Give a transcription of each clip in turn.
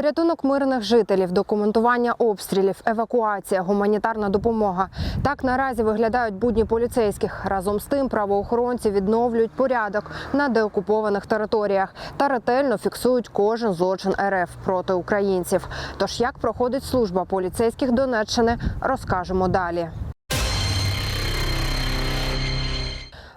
Порятунок мирних жителів, документування обстрілів, евакуація, гуманітарна допомога. Так наразі виглядають будні поліцейських. Разом з тим правоохоронці відновлюють порядок на деокупованих територіях та ретельно фіксують кожен злочин РФ проти українців. Тож як проходить служба поліцейських Донеччини, розкажемо далі.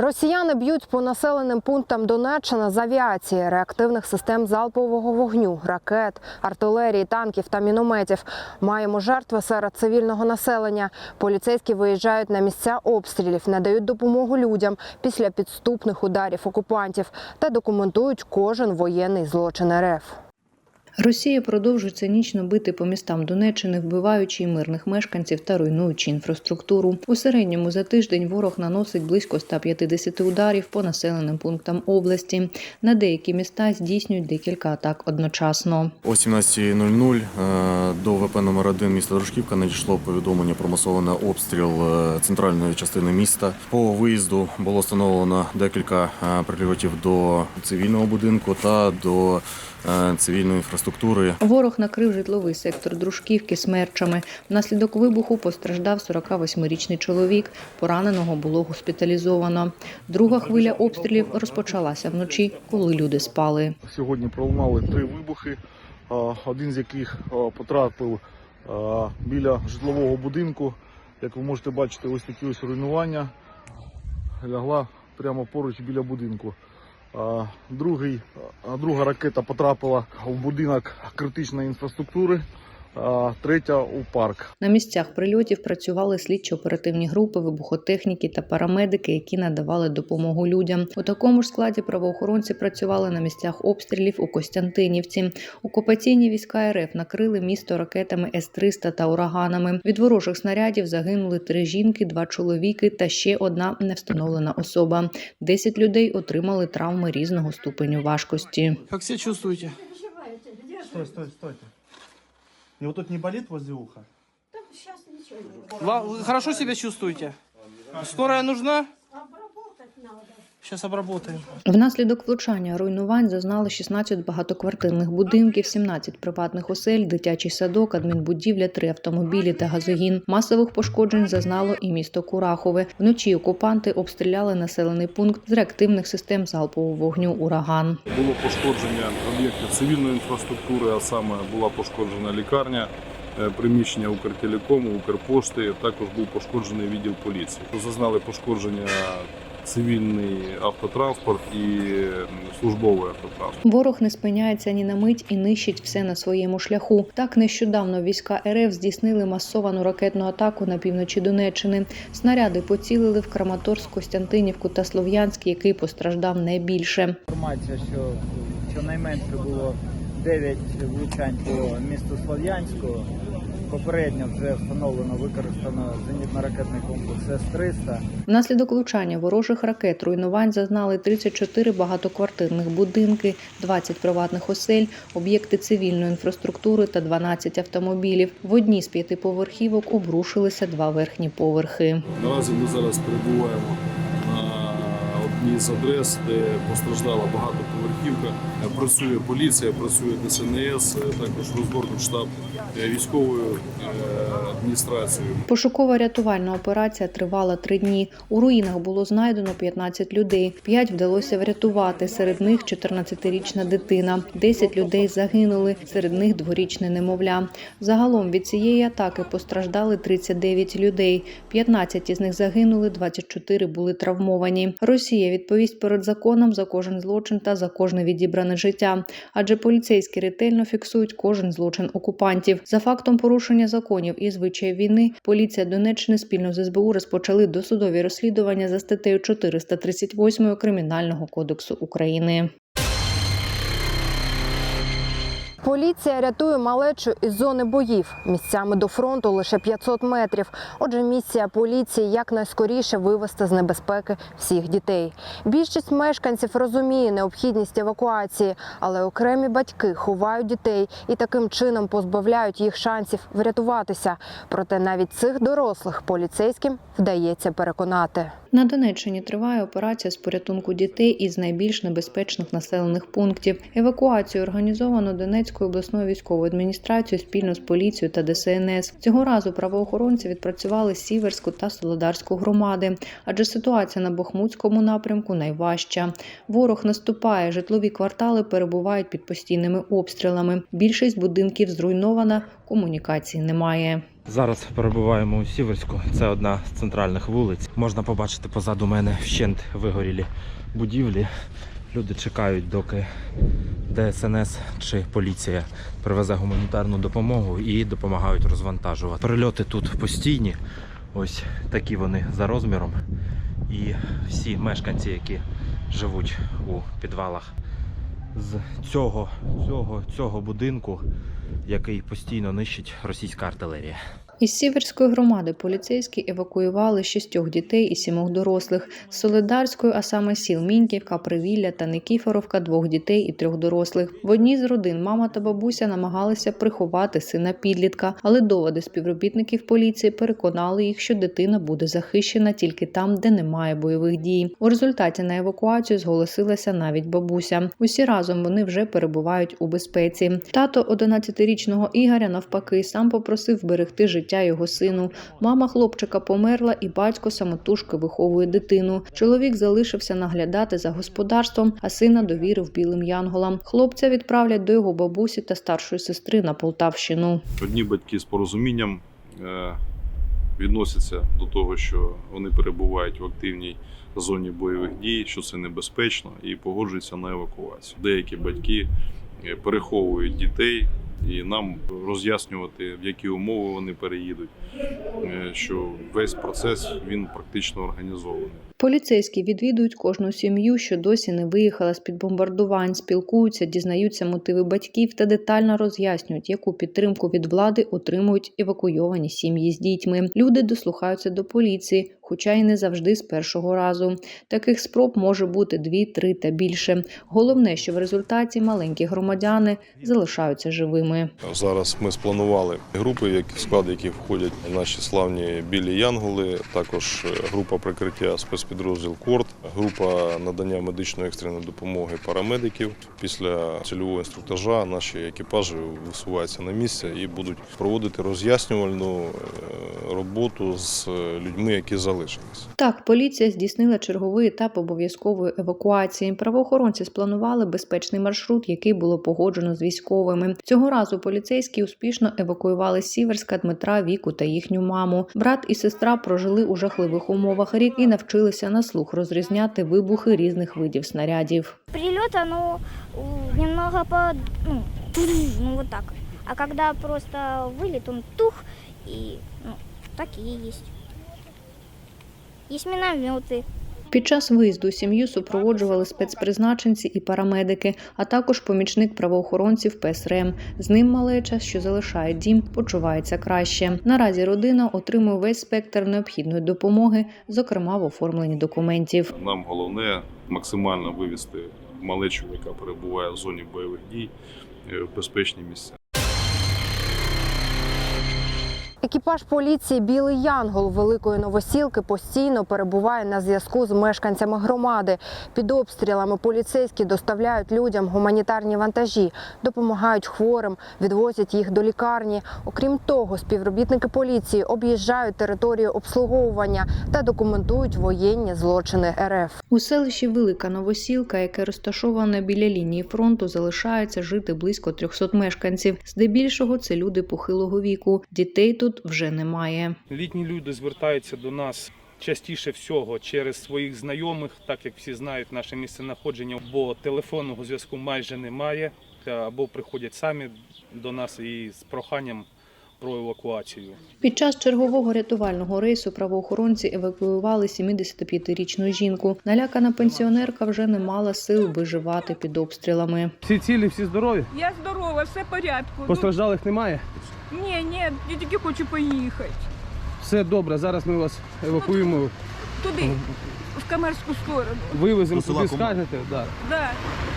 Росіяни б'ють по населеним пунктам Донеччини з авіації, реактивних систем залпового вогню, ракет, артилерії, танків та мінометів. Маємо жертви серед цивільного населення. Поліцейські виїжджають на місця обстрілів, надають допомогу людям після підступних ударів окупантів та документують кожен воєнний злочин РФ. Росія продовжує цинічно бити по містам Донеччини, вбиваючи мирних мешканців та руйнуючи інфраструктуру. У середньому за тиждень ворог наносить близько 150 ударів по населеним пунктам області. На деякі міста здійснюють декілька атак одночасно. О 17.00 е, до ВП номер 1 міста Дружківка надійшло повідомлення про масований обстріл е, центральної частини міста. По виїзду було встановлено декілька е, прильотів до цивільного будинку та до цивільної інфраструктури. Ворог накрив житловий сектор дружківки смерчами. Внаслідок вибуху постраждав 48-річний чоловік. Пораненого було госпіталізовано. Друга хвиля обстрілів розпочалася вночі, коли люди спали. Сьогодні пролунали три вибухи, один з яких потрапив біля житлового будинку. Як ви можете бачити, ось такі ось руйнування лягла прямо поруч біля будинку. Другий, друга ракета потрапила в будинок критичної інфраструктури, третя у парк. На місцях прильотів працювали слідчо-оперативні групи, вибухотехніки та парамедики, які надавали допомогу людям. У такому ж складі правоохоронці працювали на місцях обстрілів у Костянтинівці. Окупаційні війська РФ накрили місто ракетами С-300 та ураганами. Від ворожих снарядів загинули три жінки, два чоловіки та ще одна невстановлена особа. Десять людей отримали травми різного ступеню важкості. Как себя чувствуете? Стой, стой, стойте. И вот тут не болит возле уха? Да, сейчас ничего не болит. хорошо себя чувствуете? Скорая нужна? Сейчас обработаем. Внаслідок влучання руйнувань зазнали 16 багатоквартирних будинків, 17 приватних осель, дитячий садок, адмінбудівля, три автомобілі та газогін. Масових пошкоджень зазнало і місто Курахове. Вночі окупанти обстріляли населений пункт з реактивних систем залпового вогню ураган. Було пошкодження об'єктів цивільної інфраструктури, а саме була пошкоджена лікарня, е, приміщення Укртелекому, Укрпошти. Також був пошкоджений відділ поліції. Зазнали пошкодження цивільний автотранспорт і службовий автотранспорт. Ворог не спиняється ні на мить і нищить все на своєму шляху. Так нещодавно війська РФ здійснили масовану ракетну атаку на півночі Донеччини. Снаряди поцілили в Краматорськ, Костянтинівку та Слов'янськ, який постраждав найбільше. інформація, що щонайменше було 9 влучань по місту Слов'янську. Попередньо вже встановлено використано зенітно-ракетний комплекс С-300. Внаслідок влучання ворожих ракет руйнувань зазнали 34 багатоквартирних будинки, 20 приватних осель, об'єкти цивільної інфраструктури та 12 автомобілів. В одній з п'ятиповерхівок обрушилися два верхні поверхи. Наразі ми зараз перебуваємо на одній з адрес, де постраждала багатоповерхівка. Е, Працює поліція, працює ДСНС, е, також розгорнув штаб е, військової е, адміністрації. Пошукова рятувальна операція тривала три дні. У руїнах було знайдено 15 людей. П'ять вдалося врятувати. Серед них 14-річна дитина. 10 людей загинули. Серед них дворічне немовля. Загалом від цієї атаки постраждали 39 людей. 15 із них загинули, 24 були травмовані. Росія відповість перед законом за кожен злочин та за кожне відібране життя. Адже поліцейські ретельно фіксують кожен злочин окупантів. За фактом порушення законів і звичаїв війни, поліція Донеччини спільно з СБУ розпочали досудові розслідування за статтею 438 Кримінального кодексу України. Поліція рятує малечу із зони боїв. Місцями до фронту лише 500 метрів. Отже, місія поліції якнайскоріше вивести з небезпеки всіх дітей. Більшість мешканців розуміє необхідність евакуації, але окремі батьки ховають дітей і таким чином позбавляють їх шансів врятуватися. Проте навіть цих дорослих поліцейським вдається переконати. На Донеччині триває операція з порятунку дітей із найбільш небезпечних населених пунктів. Евакуацію організовано Донецькою обласною військовою адміністрацією спільно з поліцією та ДСНС. Цього разу правоохоронці відпрацювали Сіверську та Солодарську громади, адже ситуація на Бахмутському напрямку найважча. Ворог наступає, житлові квартали перебувають під постійними обстрілами. Більшість будинків зруйнована, комунікації немає. Зараз перебуваємо у Сіверську. Це одна з центральних вулиць. Можна побачити позаду мене вщент вигорілі будівлі. Люди чекають, доки ДСНС чи поліція привезе гуманітарну допомогу і допомагають розвантажувати. Прильоти тут постійні. Ось такі вони за розміром. І всі мешканці, які живуть у підвалах з цього, цього, цього будинку, який постійно нищить російська артилерія. Із Сіверської громади поліцейські евакуювали шістьох дітей і сімох дорослих. З Солидарської, а саме сіл Міньківка, Привілля та Никіфоровка двох дітей і трьох дорослих. В одній з родин мама та бабуся намагалися приховати сина підлітка, але доводи співробітників поліції переконали їх, що дитина буде захищена тільки там, де немає бойових дій. У результаті на евакуацію зголосилася навіть бабуся. Усі разом вони вже перебувають у безпеці. Тато 11-річного Ігоря навпаки сам попросив вберегти життя його сину. Мама хлопчика померла, і батько самотужки виховує дитину. Чоловік залишився наглядати за господарством, а сина довірив білим янголам. Хлопця відправлять до його бабусі та старшої сестри на Полтавщину. Одні батьки з порозумінням е, відносяться до того, що вони перебувають в активній зоні бойових дій, що це небезпечно, і погоджуються на евакуацію. Деякі батьки е, переховують дітей. І нам роз'яснювати, в які умови вони переїдуть, е, що весь процес він практично організований. Поліцейські відвідують кожну сім'ю, що досі не виїхала з під бомбардувань, спілкуються, дізнаються мотиви батьків та детально роз'яснюють, яку підтримку від влади отримують евакуйовані сім'ї з дітьми. Люди дослухаються до поліції, хоча й не завжди з першого разу. Таких спроб може бути дві, три та більше. Головне, що в результаті маленькі громадяни залишаються живими. Зараз ми спланували групи, які- склад яких входять наші славні білі янголи, також е, група прикриття спецпідрозділ Корт, група надання медичної екстреної допомоги парамедиків. Після цільового інструктажа наші екіпажі висуваються на місце і будуть проводити роз'яснювальну е, роботу з людьми, які залишились. Так, поліція здійснила черговий етап обов'язкової евакуації. Правоохоронці спланували безпечний маршрут, який було погоджено з військовими. Цього разу поліцейські успішно евакуювали Сіверська Дмитра, Віку та їхню маму. Брат і сестра прожили у жахливих умовах рік і навчилися на слух розрізняти вибухи різних видів снарядів. Прильот ну немного по... Ну, ну, вот так. А когда просто вылет, он тух, и ну, такие есть. Есть минометы. Під час виїзду сім'ю супроводжували спецпризначенці і парамедики, а також помічник правоохоронців ПСРМ. З ним малеча, що залишає дім, почувається краще. Наразі родина отримує весь спектр необхідної допомоги, зокрема в оформленні документів. Нам головне максимально вивести малечу, яка перебуває в зоні бойових дій, е, в безпечні місця. Екіпаж поліції Білий Янгол Великої Новосілки постійно перебуває на зв'язку з мешканцями громади. Під обстрілами поліцейські доставляють людям гуманітарні вантажі, допомагають хворим, відвозять їх до лікарні. Окрім того, співробітники поліції об'їжджають територію обслуговування та документують воєнні злочини РФ. У селищі Велика Новосілка, яке розташоване біля лінії фронту, залишається жити близько 300 мешканців. Здебільшого це люди похилого віку. Дітей тут вже немає. Літні люди звертаються до нас частіше всього через своїх знайомих, так як всі знають наше місце знаходження, бо телефонного зв'язку майже немає, або приходять самі до нас і з проханням про евакуацію. Під час чергового рятувального рейсу правоохоронці евакуювали 75-річну жінку. Налякана пенсіонерка вже не мала сил виживати під обстрілами. Всі цілі, всі здорові? Я здорова, все в порядку. Постраждалих немає? Ну, ні, ні, я тільки хочу поїхати. Все добре, зараз ми вас евакуємо. Туди. В Камерську сторону. Вивеземо До села туди, Кума. скажете, да. Да.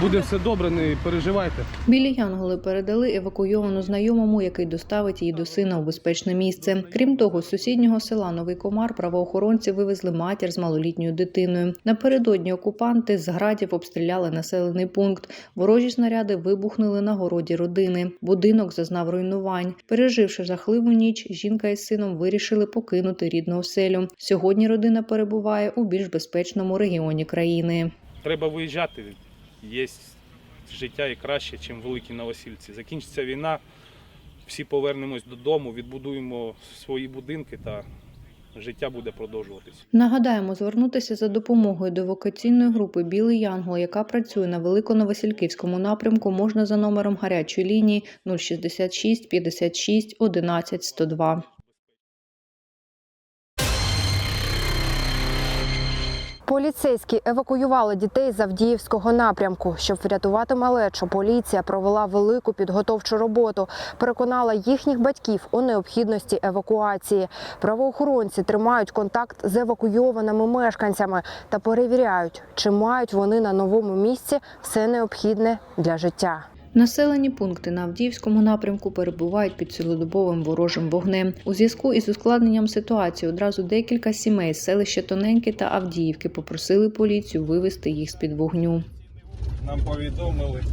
буде все добре, не переживайте. Білі Янголи передали евакуйовану знайомому, який доставить її до сина у безпечне місце. Крім того, з сусіднього села Новий Комар правоохоронці вивезли матір з малолітньою дитиною. Напередодні окупанти з градів обстріляли населений пункт. Ворожі снаряди вибухнули на городі родини. Будинок зазнав руйнувань. Переживши жахливу ніч, жінка із сином вирішили покинути рідну оселю. Сьогодні родина перебуває у більш безпечному регіоні країни. Треба виїжджати. Є життя і краще, ніж великі новосільці. Закінчиться війна, всі повернемось додому, відбудуємо свої будинки та життя буде продовжуватись. Нагадаємо, звернутися за допомогою до евакуаційної групи Білий Янгол, яка працює на Великоновосільківському напрямку, можна за номером гарячої лінії 066 56 11 102. Поліцейські евакуювали дітей з Авдіївського напрямку. Щоб врятувати малечу, поліція провела велику підготовчу роботу, переконала їхніх батьків у необхідності евакуації. Правоохоронці тримають контакт з евакуйованими мешканцями та перевіряють, чи мають вони на новому місці все необхідне для життя. Населені пункти на Авдіївському напрямку перебувають під цілодобовим ворожим вогнем. У зв'язку із ускладненням ситуації одразу декілька сімей з селища Тоненьке та Авдіївки попросили поліцію вивести їх з під вогню. Нам повідомили,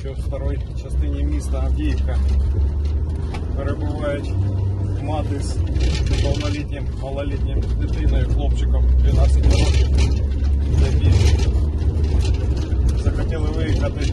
що в старій частині міста Авдіївка перебувають мати з неповнолітнім малолітнім дитиною, хлопчиком 12 років, захотіли виїхати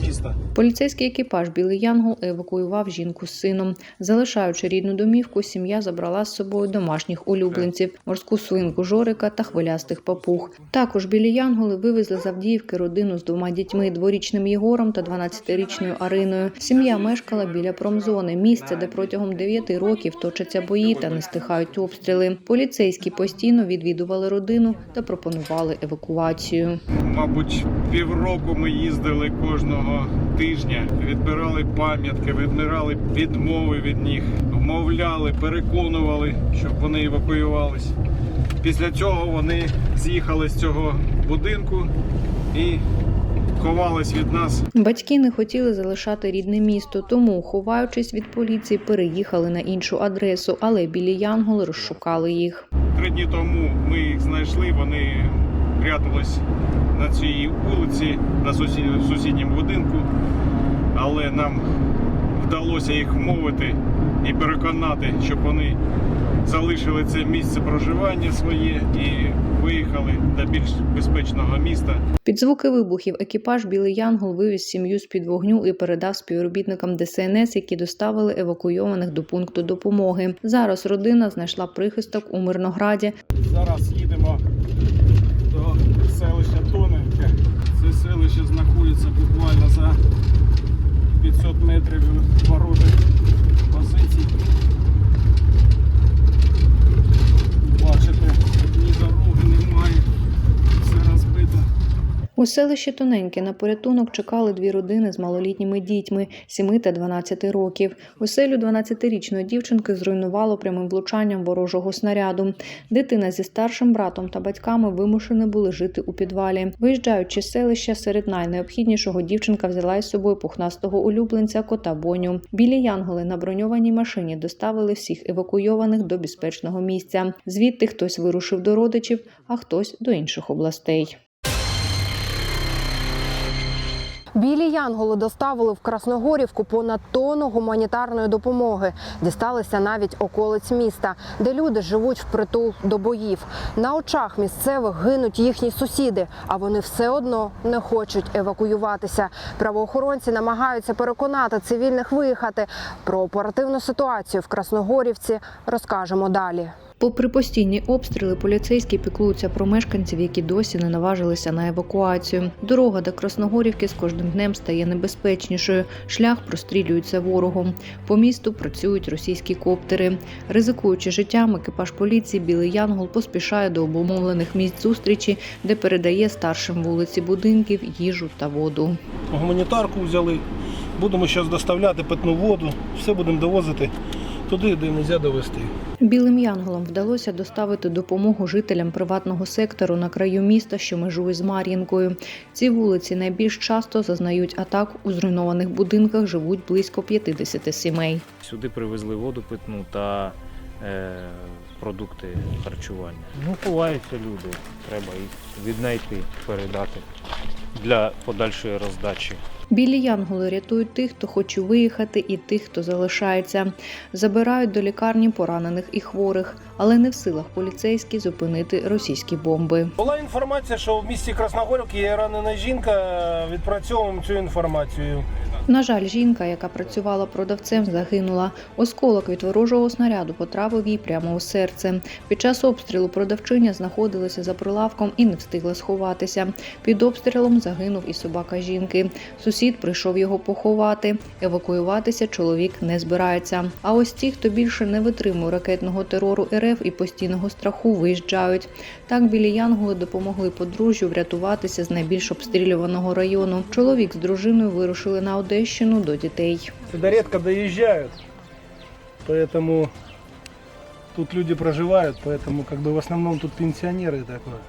з міста. Поліцейський екіпаж Білий Янгол евакуював жінку з сином. Залишаючи рідну домівку, сім'я забрала з собою домашніх улюбленців, морську свинку Жорика та хвилястих папуг. Також білі Янголи вивезли з Авдіївки родину з двома дітьми дворічним Єгором та 12-річною Ариною. Сім'я мешкала біля промзони, місце, де протягом 9 років точаться бої та не стихають обстріли. Поліцейські постійно відвідували родину та пропонували евакуацію. Мабуть, півроку ми їздили кожного тижня, відбирали пам'ятки, відбирали відмови від них, вмовляли, переконували, щоб вони евакуювались. Після цього вони з'їхали з цього будинку і ховались від нас Батьки не хотіли залишати рідне місто, тому, ховаючись від поліції, переїхали на іншу адресу, але білі янголи розшукали їх. Три дні тому ми їх знайшли. Вони прятались на цій вулиці, на сусі- сусідньому будинку, але нам вдалося їх вмовити і переконати, щоб вони залишили це місце проживання своє і виїхали до більш безпечного міста. Під звуки вибухів екіпаж Білий Янгол вивіз сім'ю з під вогню і передав співробітникам ДСНС, які доставили евакуйованих до пункту допомоги. Зараз родина знайшла прихисток у Мирнограді. Зараз їдемо селища Тоненьке. Це селище знаходиться буквально за 500 метрів від ворожих позицій. Бачите, ні дороги немає, все розбито. У селищі Тоненьке на порятунок чекали дві родини з малолітніми дітьми 7 та 12 років. Оселю 12-річної дівчинки зруйнувало прямим влучанням ворожого снаряду. Дитина зі старшим братом та батьками вимушені були жити у підвалі. Виїжджаючи з селища, серед найнеобхіднішого дівчинка взяла із собою пухнастого улюбленця кота Боню. Білі янголи на броньованій машині доставили всіх евакуйованих до безпечного місця. Звідти хтось вирушив до родичів, а хтось до інших областей. Білі янголи доставили в Красногорівку понад тонну гуманітарної допомоги. Дісталися навіть околиць міста, де люди живуть впритул до боїв. На очах місцевих гинуть їхні сусіди, а вони все одно не хочуть евакуюватися. Правоохоронці намагаються переконати цивільних виїхати. Про оперативну ситуацію в Красногорівці розкажемо далі. Попри постійні обстріли, поліцейські піклуються про мешканців, які досі не наважилися на евакуацію. Дорога до Красногорівки з кожним днем стає небезпечнішою. Шлях прострілюється ворогом. По місту працюють російські коптери. Ризикуючи життям, екіпаж поліції Білий Янгол поспішає до обумовлених місць зустрічі, де передає старшим вулиці будинків їжу та воду. Гуманітарку взяли. Будемо зараз доставляти питну воду, все будемо довозити туди, де не можна довести. Білим янголам вдалося доставити допомогу жителям приватного сектору на краю міста, що межує з Мар'їнкою. Ці вулиці найбільш часто зазнають атак. У зруйнованих будинках живуть близько 50 сімей. Сюди привезли воду питну та е, продукти харчування. Ну, ховаються люди, треба їх віднайти, передати для подальшої роздачі. Білі янголи рятують тих, хто хоче виїхати, і тих, хто залишається. Забирають до лікарні поранених і хворих, але не в силах поліцейські зупинити російські бомби. Була інформація, що в місті Красногорівки є ранена жінка. Відпрацьовуємо цю інформацію. На жаль, жінка, яка працювала продавцем, загинула. Осколок від ворожого снаряду потрапив їй прямо у серце. Під час обстрілу продавчиня знаходилася за прилавком і не встигла сховатися. Під обстрілом загинув і собака жінки. Сусід прийшов його поховати. Евакуюватися чоловік не збирається. А ось ті, хто більше не витримує ракетного терору РФ і постійного страху, виїжджають. Так білі янголи допомогли подружжю врятуватися з найбільш обстрілюваного району. Чоловік з дружиною вирушили на Одещину до дітей. Сюди рідко доїжджають, тому тут люди проживають, тому как бы, в основному тут пенсіонери такое.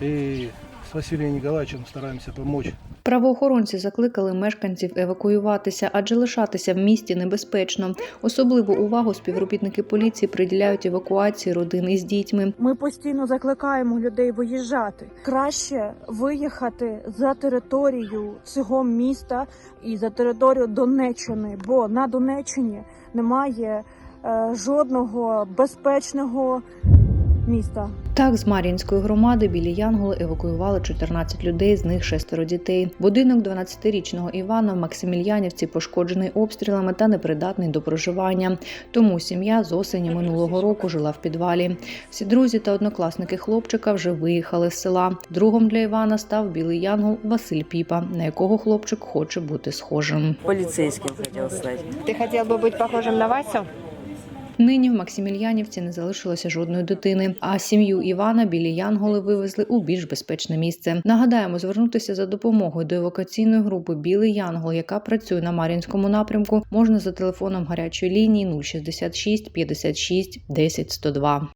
Ну, і з Василием Ніколаєвичем стараємося допомогти. Правоохоронці закликали мешканців евакуюватися, адже лишатися в місті небезпечно. Особливу увагу співробітники поліції приділяють евакуації родин із дітьми. Ми постійно закликаємо людей виїжджати. Краще виїхати за територію цього міста і за територію Донеччини, бо на Донеччині немає е, жодного безпечного міста. Так, з Мар'їнської громади білі Янголи евакуювали 14 людей, з них шестеро дітей. Будинок 12-річного Івана в Максимільянівці пошкоджений обстрілами та непридатний до проживання. Тому сім'я з осені минулого року жила в підвалі. Всі друзі та однокласники хлопчика вже виїхали з села. Другом для Івана став білий янгол Василь Піпа, на якого хлопчик хоче бути схожим. Полицейским хотел стать. Ти хотів би бути похожим на Васю? Нині в Максимільянівці не залишилося жодної дитини, а сім'ю Івана білі Янголи вивезли у більш безпечне місце. Нагадаємо, звернутися за допомогою до евакуаційної групи Білий Янгол, яка працює на Мар'їнському напрямку, можна за телефоном гарячої лінії 066 56 10 102.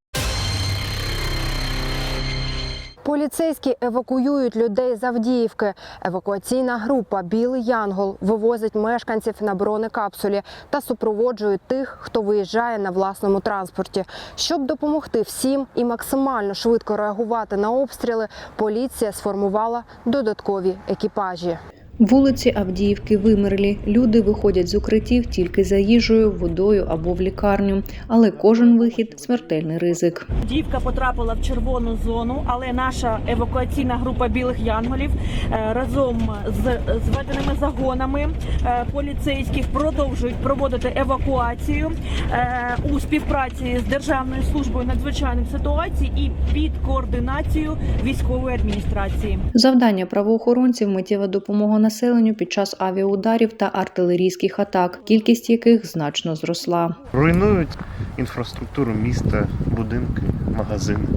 Поліцейські евакуюють людей з Авдіївки. Евакуаційна група Білий Янгол вивозить мешканців на бронекапсулі та супроводжують тих, хто виїжджає на власному транспорті. Щоб допомогти всім і максимально швидко реагувати на обстріли, поліція сформувала додаткові екіпажі. Вулиці Авдіївки вимерлі. Люди виходять з укриттів тільки за їжею, водою або в лікарню. Але кожен вихід смертельний ризик. Дівка потрапила в червону зону, але наша евакуаційна група білих янголів е, разом з зведеними загонами е, поліцейських продовжують проводити евакуацію е, у співпраці з Державною службою надзвичайних ситуацій і під координацією військової адміністрації. Завдання правоохоронців миттєва допомога населенню під час авіаударів та артилерійських атак, кількість яких значно зросла. Руйнують інфраструктуру міста, будинки, магазини.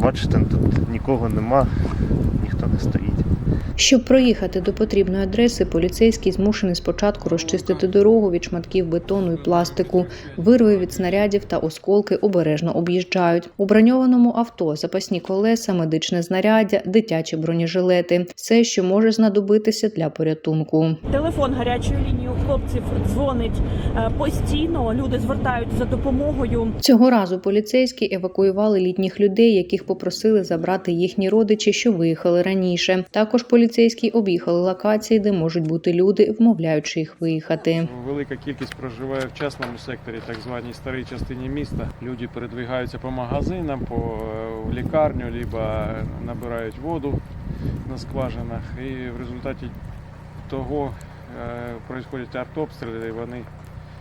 Бачите, тут нікого нема, ніхто не стоїть. Щоб проїхати до потрібної адреси, поліцейські змушені спочатку розчистити дорогу від шматків бетону і пластику. Вирви від снарядів та осколки обережно об'їжджають. У броньованому авто запасні колеса, медичне знаряддя, дитячі бронежилети все, що може знадобитися для порятунку. Телефон гарячої лінії у хлопців дзвонить е, постійно. Люди звертаються за допомогою. Цього разу поліцейські евакуювали літніх людей, яких попросили забрати їхні родичі, що виїхали раніше. Також поліцейські об'їхали локації, де можуть бути люди, вмовляючи їх виїхати. Велика кількість проживає в частному секторі, так званій старій частині міста. Люди передвигаються по магазинам, по е, лікарню, либо набирають воду на скважинах. І в результаті того е, происходять артобстріли, вони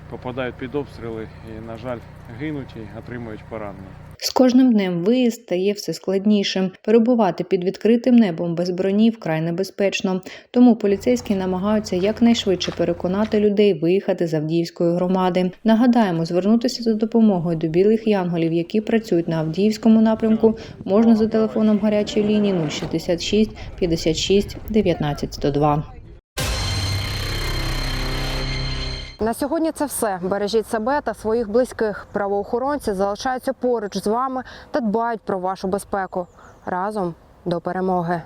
попадають під обстріли і, на жаль, гинуть і отримують поранення. З кожним днем виїзд стає все складнішим. Перебувати під відкритим небом без броні вкрай небезпечно. Тому поліцейські намагаються якнайшвидше переконати людей виїхати з Авдіївської громади. Нагадаємо, звернутися за допомогою до білих янголів, які працюють на Авдіївському напрямку, можна за телефоном гарячої лінії 066 56 19 102. На сьогодні це все. Бережіть себе та своїх близьких. Правоохоронці залишаються поруч з вами та дбають про вашу безпеку. Разом до перемоги.